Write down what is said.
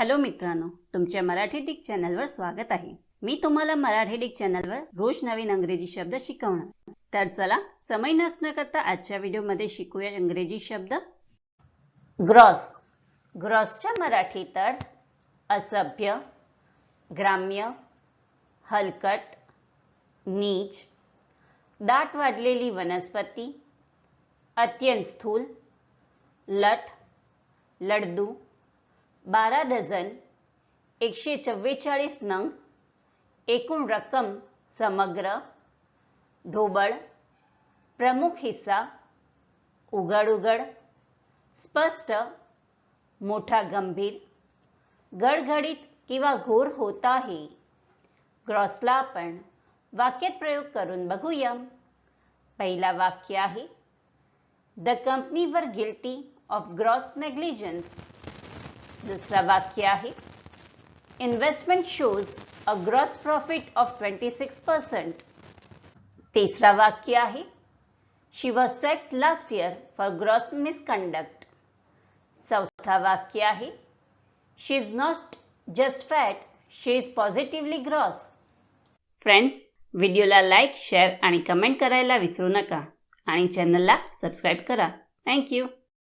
Hello मित्रांनो तुमच्या Marathi Dick चॅनलवर स्वागत आहे. मी तुम्हाला मराठी डिक चॅनलवर रोज नवीन अंग्रेजी शब्द शिकवणार. तर चला समय नसणं करता आजच्या व्हिडिओमध्ये शिकूया इंग्रजी शब्द. ग्रॉस. ग्रॉसच्या मराठी तर असभ्य ग्राम्य हलकट नीच दाट वाढलेली वनस्पती अत्यंत स्थूल लठ लडदू बारा डझन एकशे चव्वेचाळीस नंग एकूण रक्कम समग्र ढोबळ प्रमुख हिस्सा उघड उघड स्पष्ट मोठा गंभीर गडगडीत किंवा घोर होत आहे. ग्रॉसला आपण वाक्यात प्रयोग करून बघूया. पहिला वाक्य आहे the company were guilty of gross negligence दुसरा वाक्य आहे. Investment shows a gross profit of twenty six percent तिसरा वाक्य आहे. She was set last year for gross misconduct चौथा वाक्य आहे. She is not just fat she is positively gross friends व्हिडिओला लाईक शेअर आणि कमेंट करायला विसरू नका. आणि चॅनलला सबस्क्राईब करा. थँक्यू